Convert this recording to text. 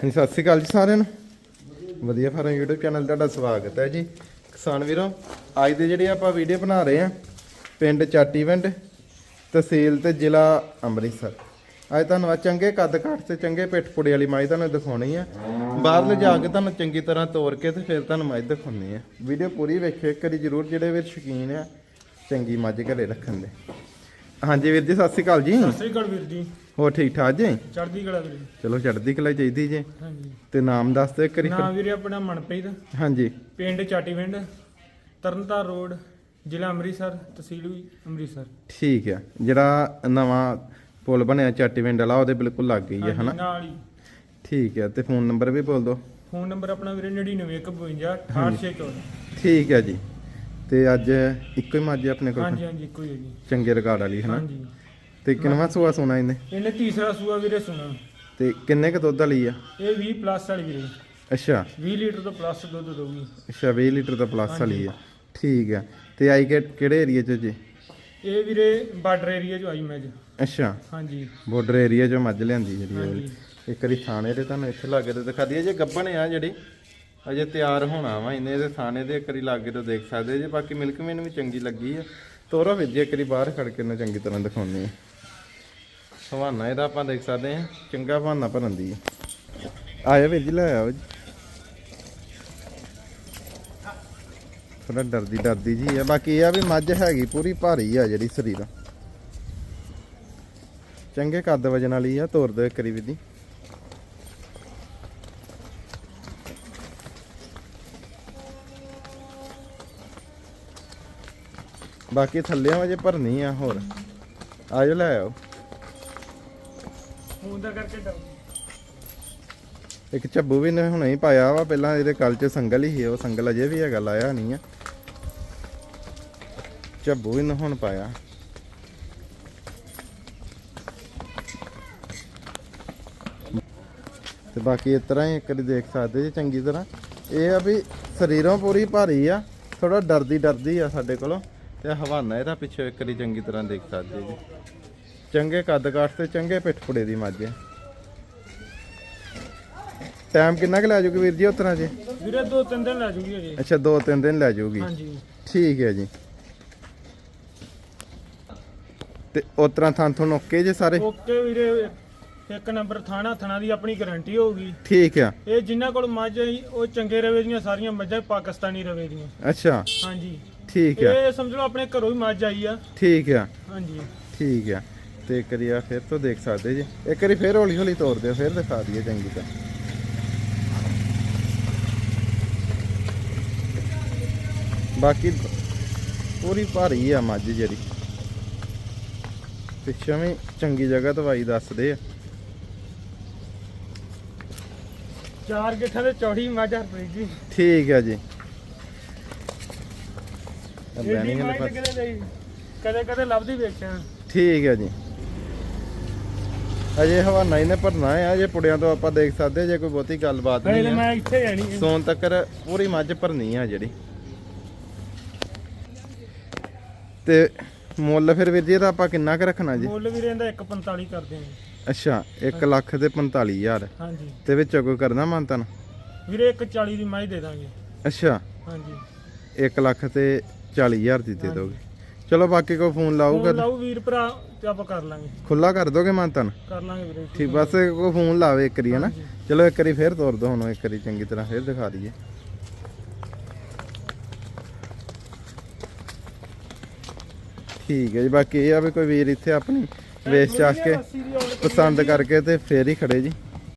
ਹਾਂਜੀ, ਸਤਿ ਸ਼੍ਰੀ ਅਕਾਲ ਜੀ ਸਾਰਿਆਂ ਨੂੰ। ਵਧੀਆ ਫਾਰਮ YouTube ਚੈਨਲ ਤੁਹਾਡਾ ਸਵਾਗਤ ਹੈ ਜੀ। ਕਿਸਾਨ ਵੀਰੋ, ਅੱਜ ਦੇ ਜਿਹੜੇ ਆਪਾਂ ਵੀਡੀਓ ਬਣਾ ਰਹੇ ਆ ਪਿੰਡ ਚਾਟੀਵਿੰਡ ਤਹਿਸੀਲ ਤੇ ਜ਼ਿਲ੍ਹਾ ਅੰਮ੍ਰਿਤਸਰ। ਅੱਜ ਤੁਹਾਨੂੰ ਆ ਚੰਗੇ ਕੱਦ ਕਾਠ ਤੇ ਚੰਗੇ ਪਿੱਠ ਪੁੜੇ ਵਾਲੀ ਮਾਈ ਤੁਹਾਨੂੰ ਦਿਖਾਉਣੀ ਆ। ਬਾਹਰ ਲਿਜਾ ਕੇ ਤੁਹਾਨੂੰ ਚੰਗੀ ਤਰ੍ਹਾਂ ਤੋੜ ਕੇ ਤੇ ਫਿਰ ਤੁਹਾਨੂੰ ਮਾਈ ਦਿਖਾਉਣੀ ਆ। ਵੀਡੀਓ ਪੂਰੀ ਵੇਖਿਓ, ਇੱਕ ਵਾਰੀ ਜ਼ਰੂਰ ਜਿਹੜੇ ਵੀ ਸ਼ੌਕੀਨ ਆ, ਚੰਗੀ ਮੱਝ ਘਰੇ ਰੱਖਣ ਦੇ। ਹਾਂਜੀ ਵੀਰ ਜੀ ਸਤਿ ਸ਼੍ਰੀ ਅਕਾਲ ਜੀ। ਸਤਿ ਸ੍ਰੀ ਅਕਾਲ ਵੀਰ ਜੀ। ਹੋਰ ਠੀਕ ਠਾਕ ਜੀ? ਚੜ੍ਹਦੀ ਕਲਾ ਵੀਰੇ ਚਲੋ ਚੜ੍ਹਦੀ ਕਲਾ ਚਾਹੀਦੀ ਜੀ। ਹਾਂਜੀ। ਤੇ ਨਾਮ ਦੱਸ ਦਿਓ ਇੱਕ ਵਾਰੀ ਨਾਮ ਵੀਰੇ ਆਪਣਾ ਮਨਪ੍ਰੀਤ। ਹਾਂਜੀ। ਪਿੰਡ ਚਾਟੀਵਿੰਡ ਤਰਨਤਾਰ ਰੋਡ ਜ਼ਿਲ੍ਹਾ ਅੰਮ੍ਰਿਤਸਰ ਤਹਿਸੀਲ ਵੀ ਅੰਮ੍ਰਿਤਸਰ। ਠੀਕ ਹੈ ਜਿਹੜਾ ਨਵਾਂ ਪੁਲ ਬਣਿਆ ਚਾਟੀਵਿੰਡ ਵਾਲਾ ਉਹਦੇ ਬਿਲਕੁਲ ਲੱਗ ਗਈ ਹੈ ਹਨਾ? ਨਾਲ ਹੀ। ਠੀਕ ਹੈ ਤੇ ਫੋਨ ਨੰਬਰ ਵੀ ਬੋਲ ਦਿਓ। ਫੋਨ ਨੰਬਰ ਆਪਣਾ ਵੀਰੇ 9952 6814 ਠੀਕ ਹੈ ਜੀ। ਤੇ ਅੱਜ ਇੱਕੋ ਹੀ ਮੱਝ ਹੈ ਆਪਣੇ ਕੋਲ? ਹਾਂਜੀ ਹਾਂਜੀ ਇੱਕੋ ਹੀ ਹੈ ਜੀ। ਚੰਗੇ ਰਿਕਾਰਡ ਵਾਲੀ ਹਨਾ? ਹਾਂਜੀ। ਤੇ ਕਿੰਨਵਾਂ ਸੂਆ ਸੋਨਾ ਇਹਨੇ? ਇਹਨੇ ਤੀਸਰਾ ਸੂਆ ਵੀਰੇ ਸੁਣਾ ਤੇ ਕਿੰਨੇ ਕ ਦੁੱਧ ਵਾਲੀ ਆ? ਇਹ 20 ਪਲੱਸ ਵਾਲੀ ਵੀਰੇ। ਅੱਛਾ। 20 ਲੀਟਰ ਤੋਂ ਪਲੱਸ ਦੁੱਧ ਦਊਗੀ। ਅੱਛਾ 20 ਲੀਟਰ ਦਾ ਪਲੱਸ ਵਾਲੀ ਆ। ਠੀਕ ਹੈ ਤੇ ਆਈ ਕਿ- ਕਿਹੜੇ ਏਰੀਆ ਚ ਜੀ? ਇਹ ਵੀਰੇ ਬਾਰਡਰ ਏਰੀਆ 'ਚ ਆਈ ਮੈਜ ਅੱਛਾ। ਹਾਂਜੀ। ਬਾਰਡਰ ਏਰੀਆ ਚੋਂ ਮੱਝ ਲਿਆਂਦੀ ਜਿਹੜੀ ਇਹ ਇੱਕ ਵਾਰੀ ਥਾਣੇ ਤੇ ਤੁਹਾਨੂੰ ਇੱਥੇ ਲਾਗੇ ਤੇ ਦਿਖਾ ਦਈਏ। ਜੇ ਗੱਬਣ ਆ ਜਿਹੜੀ ਅਜੇ ਤਿਆਰ ਹੋਣਾ ਵਾ ਇਹਨੇ ਦੇ ਥਾਣੇ ਦੇ ਇੱਕ ਲਾਗੇ ਤੋਂ ਦੇਖ ਸਕਦੇ ਜੇ, ਬਾਕੀ ਮਿਲਕ ਮੇਨ ਵੀ ਚੰਗੀ ਲੱਗੀ ਆ। ਤੋਰਾ ਵਿੱਚ ਜੇ ਬਾਹਰ ਖੜ ਕੇ ਨਾ ਚੰਗੀ ਤਰ੍ਹਾਂ ਦਿਖਾਉਣੀ ਆ। ਹਵਾਨਾ ਇਹਦਾ ਆਪਾਂ ਦੇਖ ਸਕਦੇ ਆ, ਚੰਗਾ ਹਵਾਨਾ ਭਰਨ ਦੀ ਆਇਆ ਵੀਰ ਜੀ, ਲੈ ਆਓ ਜੀ। ਥੋੜਾ ਡਰਦੀ ਡਰਦੀ ਜੀ ਆ, ਬਾਕੀ ਇਹ ਆ ਵੀ ਮੱਝ ਹੈਗੀ, ਪੂਰੀ ਭਾਰੀ ਆ ਜਿਹੜੀ ਸਰੀਰ। ਚੰਗੇ ਕੱਦ ਵਜਨ ਵਾਲੀ ਆ, ਤੋਰ ਦੇ ਕਰੀ ਵਾਰੀ ਵੀਰ ਬਾਕੀ ਥੱਲਿਆਂ ਵਜੇ ਭਰਨੀ ਆ ਹੋਰ। ਆਜੋ ਲੈ ਆਓ। ਫੋਨ ਦਾ ਕਰਕੇ ਡਰ ਇੱਕ ਝੱਬੂ ਵੀ ਨੇ ਹੁਣੇ ਹੀ ਪਾਇਆ ਵਾ ਪਹਿਲਾਂ ਇਹਦੇ ਕੱਲ ਚ ਸੰਗਲ ਹੀ ਸੀ ਉਹ ਸੰਗਲ ਅਜੇ ਵੀ ਹੈਗਾ ਲਾਇਆ ਨਹੀਂ ਆ। ਝੱਬੂ ਵੀ ਨੇ ਹੁਣ ਪਾਇਆ। ਤੇ ਬਾਕੀ ਇਸ ਤਰ੍ਹਾਂ ਹੀ ਇੱਕ ਵਾਰੀ ਦੇਖ ਸਕਦੇ ਜੀ ਚੰਗੀ ਤਰ੍ਹਾਂ। ਇਹ ਆ ਵੀ ਸਰੀਰੋਂ ਪੂਰੀ ਭਾਰੀ ਆ ਥੋੜਾ ਡਰਦੀ ਡਰਦੀ ਆ ਸਾਡੇ ਕੋਲੋਂ। ਤੇ ਹਵਾਨਾ ਇਹਦਾ ਪਿੱਛੇ ਇੱਕ ਵਾਰੀ ਚੰਗੀ ਤਰ੍ਹਾਂ ਦੇਖ ਸਕਦੇ ਜੀ। ਚੰਗੇ ਕੱਦ ਕਾਠ ਤੇ ਚੰਗੇ ਪਿੱਠ ਪੁੜੇ ਦੀ ਮੱਝ ਆ ਟਾਈਮ ਕਿੰਨਾ ਕੁ ਲੈ ਜਾਊਗੀ ਵੀਰ ਜੀ ਉਤਰਾ ਜੀ? ਵੀਰੇ ਦੋ ਤਿੰਨ ਦਿਨ ਲੈ ਜੂਗੀ ਅਜੇ ਅੱਛਾ ਦੋ ਤਿੰਨ ਦਿਨ ਲੈ ਜਾਊਗੀ ਹਾਂਜੀ। ਠੀਕ ਹੈ ਜੀ। ਤੇ ਉਤਰਾ ਥਾਂ ਤੁਹਾਨੂੰ ਓਕੇ ਜੇ ਸਾਰੇ? ਓਕੇ ਵੀਰੇ ਇੱਕ ਨੰਬਰ ਥਾਣਾ ਥਣਾ ਦੀ ਆਪਣੀ ਗਾਰੰਟੀ ਹੋਊਗੀ। ਠੀਕ ਆ। ਇਹ ਜਿਨ੍ਹਾਂ ਕੋਲ ਮੱਝ ਹੈ ਉਹ ਚੰਗੇ ਰਵੇ ਦੀਆਂ ਸਾਰੀਆਂ ਮੱਝਾਂ ਪਾਕਿਸਤਾਨੀ ਰਵੇ ਦੀਆਂ। ਅੱਛਾ। ਹਾਂਜੀ। ਠੀਕ ਆ। ਇਹ ਸਮਝ ਲਓ ਆਪਣੇ ਘਰੋਂ ਹੀ ਮੱਝ ਆਈ ਆ। ਠੀਕ ਆ। ਹਾਂਜੀ। ਠੀਕ ਆ। ਤੇ ਇੱਕ ਵਾਰੀ ਆ ਫਿਰ ਤੋਂ ਦੇਖ ਸਕਦੇ ਜੀ। ਇੱਕ ਵਾਰੀ ਫਿਰ ਹੌਲੀ ਹੌਲੀ ਤੋਰ ਦਿਓ ਫਿਰ ਦਿਖਾ ਦਈਏ ਚੰਗੀ ਤਰ੍ਹਾਂ। ਬਾਕੀ ਪੂਰੀ ਭਾਰੀ ਆ ਮੱਝ ਜਿਹੜੀ। ਪਿੱਛੋਂ ਵੀ ਚੰਗੀ ਜਗ੍ਹਾ ਦਵਾਈ ਦੱਸਦੇ ਆ। ਚਾਰ ਗਿੱਠਾਂ ਦੇ ਚੌੜੀ ਮੱਝ ਹਰਪ੍ਰੀਤ ਜੀ ਠੀਕ ਆ ਜੀ। ਇਹਦੀ ਮੱਝ ਕਿਤੇ ਕਦੇ ਕਦੇ ਲੱਭਦੀ ਵੇਖਿਆ ਠੀਕ ਹੈ ਜੀ। ਅਜੇ ਹਵਾਨਾ ਹੀ ਨੇ ਭਰਨਾ ਹੈ ਅਜੇ ਪੁੜਿਆਂ ਤੋਂ ਆਪਾਂ ਦੇਖ ਸਕਦੇ ਹਾਂ, ਜੇ ਕੋਈ ਬਹੁਤੀ ਗੱਲਬਾਤ ਪਹਿਲੇ ਨਹੀਂ ਹੈ ਮੈਂ ਇੱਥੇ ਜਾਣੀ ਸੋਨ ਤੱਕਰ ਪੂਰੀ ਮੱਝ ਭਰਨੀ ਆ ਜਿਹੜੀ। ਤੇ ਮੁੱਲ ਫਿਰ ਵੀਰ ਜੀ ਇਹਦਾ ਆਪਾਂ ਕਿੰਨਾ ਕੁ ਰੱਖਣਾ ਜੀ? ਮੁੱਲ ਵੀਰੇ ਇਹਦਾ 145 ਕਰਦੇ ਆਂ ਅੱਛਾ 1 ਲੱਖ ਤੇ 45000 ਹਾਂਜੀ। ਤੇ ਵਿੱਚੋਂ ਕੋਈ ਕਰਨਾ ਮੰਤਨ ਵੀਰੇ 140 ਦੀ ਮੱਝ ਦੇ ਦਾਂਗੇ। ਅੱਛਾ। ਹਾਂਜੀ। 1 ਲੱਖ ਤੇ 40000 ਦੀ ਦੇ ਦੋਗੇ। ਚਲੋ ਬਾਕੀ ਕੋਈ ਫੋਨ ਫੋਨ ਲਾਊਗਾ ਲਾਓ ਵੀਰ ਭਰਾ ਤੇ ਆਪਾਂ ਕਰ ਲਾਂਗੇ। ਖੁੱਲਾ ਕਰ ਦੋਗੇ ਮੰਤਨ ਕਰ ਲਾਂਗੇ ਵੀਰੇ ਠੀਕ ਬਸ ਕੋਈ ਫੋਨ ਲਾਵੇ ਇੱਕ ਵਾਰੀ ਹਨਾ। ਚਲੋ ਇੱਕ ਵਾਰੀ ਫੇਰ ਤੋਰ ਦੋ ਹੁਣ ਇੱਕ ਵਾਰੀ ਚੰਗੀ ਤਰ੍ਹਾਂ ਫੇਰ ਦਿਖਾ ਦਈਏ। ਠੀਕ ਹੈ ਜੀ ਬਾਕੀ ਇਹ ਆ ਵੀ ਕੋਈ ਵੀਰ ਇੱਥੇ ਆਪਣੀ ਵੇਚ ਚਾਸ ਕੇ ਪਸੰਦ ਕਰਕੇ ਤੇ ਫੇਰ ਹੀ ਖੜੇ ਜੀ।